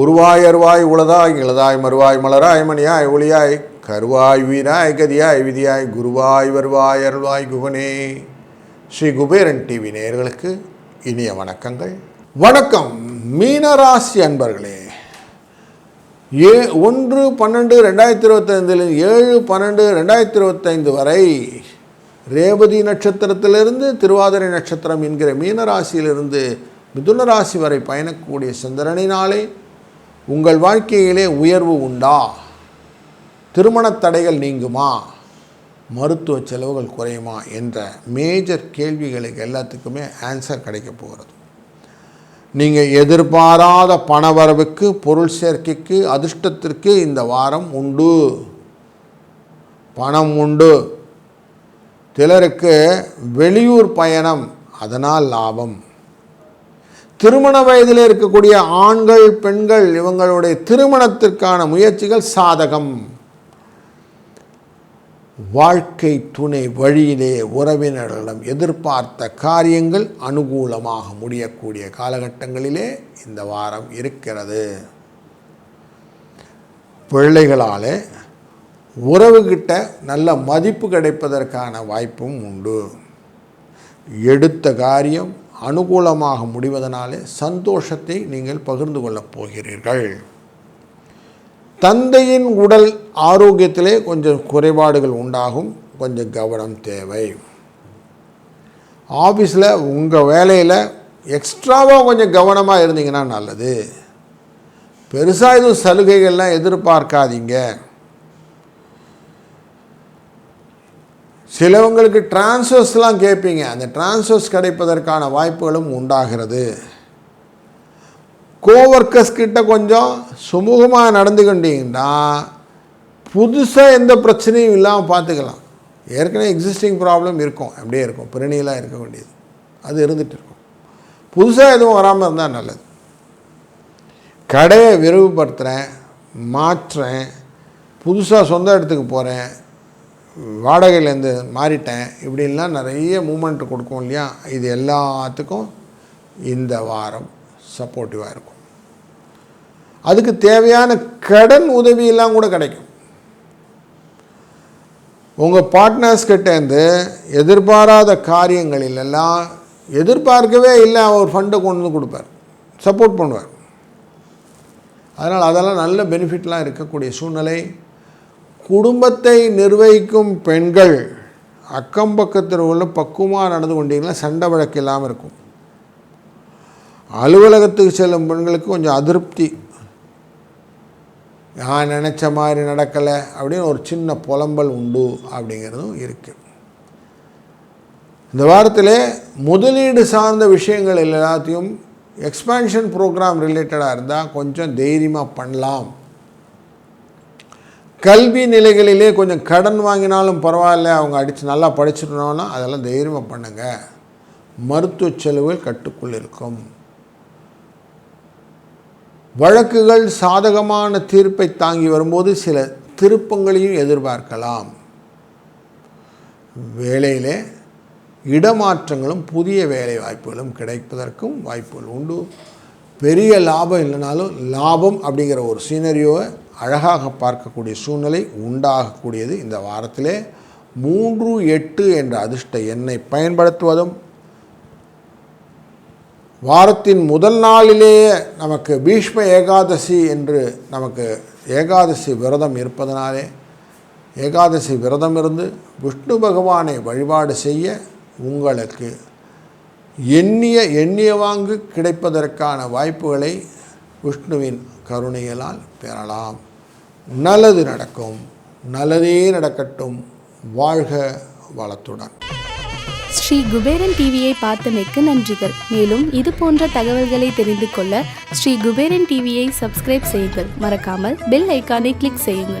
உருவாய் அருவாய் உளதாய் இளதாய் மறுவாய் மலராய் மணியாய் ஒளியாய் கருவாய் வீராய் கதியாய் விதியாய் குருவாய் வருவாய் அருள்வாய் குகனே. ஸ்ரீ குபேரன் டிவி நேயர்களுக்கு இனிய வணக்கங்கள். வணக்கம் மீனராசி அன்பர்களே. ஏ ஒன்று பன்னெண்டு ரெண்டாயிரத்தி இருபத்தைந்தில் ஏழு பன்னெண்டு ரெண்டாயிரத்தி இருபத்தைந்து வரை ரேவதி நட்சத்திரத்திலிருந்து திருவாதிரை நட்சத்திரம் என்கிற மீனராசியிலிருந்து மிதுன ராசி வரை பயணக்கூடிய சந்திரனினாலே உங்கள் வாழ்க்கையிலே உயர்வு உண்டா? திருமணத் தடைகள் நீங்குமா? மருத்துவ செலவுகள் குறையுமா? என்ற மேஜர் கேள்விகளுக்கு எல்லாத்துக்குமே ஆன்சர் கிடைக்க போகிறது. நீங்கள் எதிர்பாராத பணவரவுக்கு பொருள் சேர்க்கைக்கு அதிர்ஷ்டத்திற்கு இந்த வாரம் உண்டு. பணம் உண்டு. சிலருக்கு வெளியூர் பயணம் அதனால் லாபம். திருமண வயதில் இருக்கக்கூடிய ஆண்கள் பெண்கள் இவங்களுடைய திருமணத்திற்கான முயற்சிகள் சாதகம். வாழ்க்கை துணை வழியிலே உறவினர்களிடம் எதிர்பார்த்த காரியங்கள் அனுகூலமாக முடியக்கூடிய காலகட்டங்களிலே இந்த வாரம் இருக்கிறது. பிள்ளைகளாலே உறவுகிட்ட நல்ல மதிப்பு கிடைப்பதற்கான வாய்ப்பும் உண்டு. எடுத்த காரியம் அனுகூலமாக முடிவதனாலே சந்தோஷத்தை நீங்கள் பகிர்ந்து கொள்ளப் போகிறீர்கள். தந்தையின் உடல் ஆரோக்கியத்திலே கொஞ்சம் குறைபாடுகள் உண்டாகும் கொஞ்சம் கவனம் தேவை. ஆஃபீஸில் உங்கள் வேலையில் எக்ஸ்ட்ராவாக கொஞ்சம் கவனமாக இருந்தீங்கன்னா நல்லது. பெருசாக எதுவும் சலுகைகள்லாம் எதிர்பார்க்காதீங்க. சிலவங்களுக்கு டிரான்ஸ்வர்ஸ்லாம் கேட்பீங்க. அந்த டிரான்ஸ்வர்ஸ் கிடைப்பதற்கான வாய்ப்புகளும் உண்டாகிறது. கோவர்க்கர்ஸ் கிட்ட கொஞ்சம் சுமூகமாக நடந்துக்கிட்டீங்கன்னா புதுசாக எந்த பிரச்சனையும் இல்லாமல் பார்த்துக்கலாம் ஏற்கனவே எக்ஸிஸ்டிங் ப்ராப்ளம் இருக்கும். அப்படியே இருக்கும். பிரணியெல்லாம் இருக்க வேண்டியது. அது இருந்துகிட்டு இருக்கும். புதுசாக எதுவும் வராமல் இருந்தால் நல்லது. கடையை விரிவுபடுத்துகிறேன் மாற்றுறேன் புதுசாக சொந்த இடத்துக்கு போகிறேன் வாடகையிலேருந்து மாறிட்டேன். இப்படின்லாம் நிறைய மூமெண்ட் கொடுக்கும் இல்லையா? இது எல்லாத்துக்கும் இந்த வாரம் சப்போர்ட்டிவாக இருக்கும். அதுக்கு தேவையான கடன் உதவியெல்லாம் கூட கிடைக்கும். உங்கள் பார்ட்னர்ஸ் கிட்டேருந்து எதிர்பாராத காரியங்களிலெல்லாம் எதிர்பார்க்கவே இல்லை அவர் ஃபண்டை கொண்டு வந்து கொடுப்பார். சப்போர்ட் பண்ணுவார். அதனால் அதெல்லாம் நல்ல பெனிஃபிட்லாம் இருக்கக்கூடிய சூழ்நிலை குடும்பத்தை நிர்வகிக்கும் பெண்கள் அக்கம் பக்கத்தில் உள்ள பக்குவமாக நடந்து கொண்டீங்கன்னா சண்டை வழக்கு இல்லாமல் இருக்கும். அலுவலகத்துக்கு செல்லும் பெண்களுக்கு கொஞ்சம் அதிருப்தி. நான் நினச்ச மாதிரி நடக்கலை அப்படின்னு ஒரு சின்ன புலம்பல் உண்டு அப்படிங்கிறதும் இருக்குது இந்த வாரத்தில் முதலீடு சார்ந்த விஷயங்கள் எல்லாத்தையும் எக்ஸ்பேன்ஷன் ப்ரோக்ராம் ரிலேட்டடாக இருந்தால் கொஞ்சம் தைரியமாக பண்ணலாம். கல்வி நிலைகளிலே கொஞ்சம் கடன் வாங்கினாலும் பரவாயில்ல அவங்க அடித்து நல்லா படிச்சிடணும்னா அதெல்லாம் தைரியமாக பண்ணுங்கள் மருத்துவ செலவுகள் கட்டுக்குள் இருக்கும். வழக்குகள் சாதகமான தீர்ப்பை தாங்கி வரும்போது சில திருப்பங்களையும் எதிர்பார்க்கலாம். வேலையிலே இடமாற்றங்களும் புதிய வேலை வாய்ப்புகளும் கிடைப்பதற்கும் வாய்ப்புகள் உண்டு. பெரிய லாபம் இல்லைனாலும் லாபம் அப்படிங்கிற ஒரு சீனரியோவை அழகாக பார்க்கக்கூடிய சூழ்நிலை உண்டாகக்கூடியது இந்த வாரத்திலே. மூன்று எட்டு என்ற அதிர்ஷ்ட எண்ணை பயன்படுத்துவதும் வாரத்தின் முதல் நாளிலேயே நமக்கு பீஷ்ம ஏகாதசி என்று நமக்கு ஏகாதசி விரதம் இருப்பதனாலே ஏகாதசி விரதம் இருந்து விஷ்ணு பகவானை வழிபாடு செய்ய உங்களுக்கு எண்ணிய எண்ணிய வாங்கு கிடைப்பதற்கான வாய்ப்புகளை விஷ்ணுவின் கருணையலால் பெறலாம். நல்லது நடக்கும். நல்லதே நடக்கட்டும். வாழ்க வளத்துடன். ஸ்ரீ குபேரன் டிவியை பார்த்தமைக்கு நன்றிகள். மேலும் இது போன்ற தகவல்களை தெரிந்து கொள்ள ஸ்ரீ குபேரன் டிவியை சப்ஸ்கிரைப் செய்யுங்கள். மறக்காமல் பெல் ஐக்கானை கிளிக் செய்யுங்கள்.